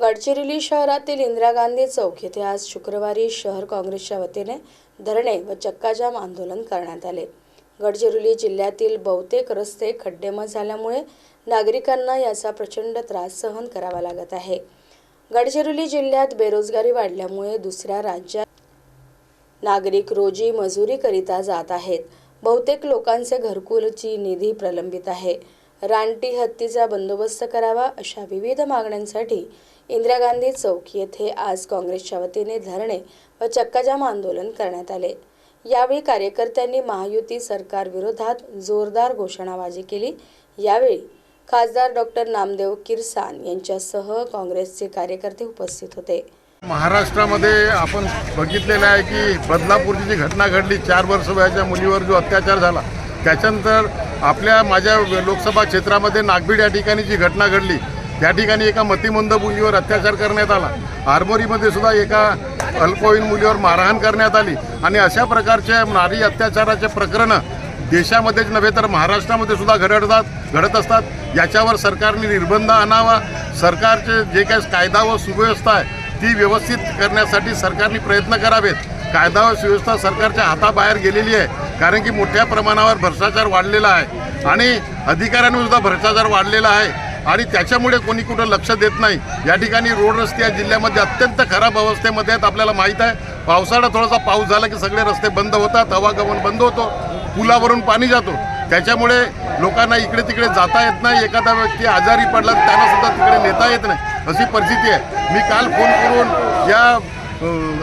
गडचिरोली शहरातील इंदिरा गांधी चौक येथे आज शुक्रवारी शहर काँग्रेसच्या वतीने धरणे व चक्काजाम आंदोलन करण्यात आले. गडचिरोली जिल्ह्यातील बहुतेक रस्ते खड्डेमय झाल्यामुळे नागरिकांना याचा प्रचंड त्रास सहन करावा लागत आहे. गडचिरोली जिल्ह्यात बेरोजगारी वाढल्यामुळे दुसऱ्या राज्यात नागरिक रोजी मजुरीकरिता जात आहेत. बहुतेक लोकांचे घरकुलची निधी प्रलंबित आहे. रानटी हत्तीचा बंदोबस्त करावा अशा विविध मागण्यांसाठी इंदिरा गांधी चौक येथे आज काँग्रेसच्या वतीने धरणे व चक्काजाम आंदोलन करण्यात आले. यावेळी कार्यकर्त्यांनी महायुती सरकार विरोधात जोरदार घोषणाबाजी केली. यावेळी खासदार डॉक्टर नामदेव किरसान यांच्यासह काँग्रेसचे कार्यकर्ते उपस्थित होते. महाराष्ट्रामध्ये आपण बघितलेलं आहे की बदलापूरची जी घटना घडली चार वर्ष वयाच्या मुलीवर जो अत्याचार झाला त्याच्यानंतर आपल्या माझ्या लोकसभा क्षेत्रामध्ये नागबीड या ठिकाणी जी घटना घडली त्या ठिकाणी एका मतिमंद मुलीवर अत्याचार करण्यात आला. आरमोरीमध्ये सुद्धा एका अल्पवयीन मुलीवर मारहाण करण्यात आली. आणि अशा प्रकारचे नारी अत्याचाराचे प्रकरणं देशामध्येच नव्हे तर महाराष्ट्रामध्ये सुद्धा घडतात घडत असतात. याच्यावर सरकारने निर्बंध आणावा. सरकारचे जे काही कायदा व सुव्यवस्था आहे ती व्यवस्थित करण्यासाठी सरकारने प्रयत्न करावेत. कायदा व सुव्यवस्था सरकारच्या हाताबाहेर गेलेली आहे. कारण की मोठ्या प्रमाणावर भ्रष्टाचार वाढलेला आहे आणि अधिकाऱ्यांनीसुद्धा भ्रष्टाचार वाढलेला आहे आणि त्याच्यामुळे कोणी कुठं लक्ष देत नाही. या ठिकाणी रोड रस्ते या जिल्ह्यामध्ये अत्यंत खराब अवस्थेमध्ये आहेत आपल्याला माहीत आहे. पावसाळा थोडासा पाऊस झाला की सगळे रस्ते बंद होतात हवागमन बंद होतो पुलावरून पाणी जातो. त्याच्यामुळे लोकांना इकडे तिकडे जाता येत नाही. एखादा व्यक्ती आजारी पडला त्यांना सुद्धा तिकडे नेता येत नाही. अशी परिस्थिती आहे. मी काल फोन करून या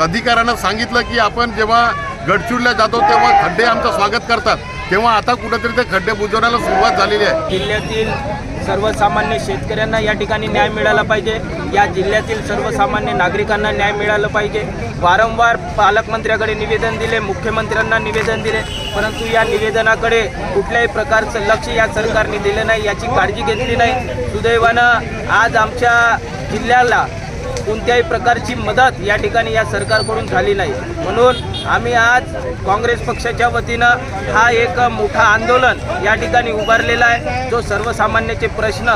अधिकाऱ्यांना सांगितलं की आपण जेव्हा गडचिरोलीला जातो तेव्हा खड्डे आमचं स्वागत करतात. तेव्हा आता कुठेतरी ते खड्डे बुजवण्याला सुरुवात झालेली आहे. जिल्ह्यातील सर्वसामान्य शेतकऱ्यांना या ठिकाणी न्याय मिळाला पाहिजे. या जिल्ह्यातील सर्वसामान्य नागरिकांना न्याय मिळालं पाहिजे. वारंवार पालकमंत्र्याकडे निवेदन दिले मुख्यमंत्र्यांना निवेदन दिले परंतु या निवेदनाकडे कुठल्याही प्रकारचं लक्ष या सरकारने दिलं नाही याची काळजी घेतली नाही. सुदैवानं आज आमच्या जिल्ह्याला कोणत्याही प्रकारची मदत या ठिकाणी या सरकारकडून झाली नाही. म्हणून आम्ही आज काँग्रेस पक्षाच्या वतीनं हा एक मोठा आंदोलन या ठिकाणी उभारलेला आहे. जो सर्वसामान्याचे प्रश्न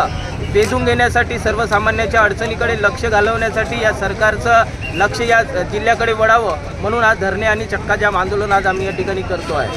वेधून घेण्यासाठी सर्वसामान्याच्या अडचणीकडे लक्ष घालवण्यासाठी या सरकारचं लक्ष या जिल्ह्याकडे वळावं म्हणून आज धरणे आणि चक्काजाम आंदोलन आज आम्ही या ठिकाणी करतो आहे.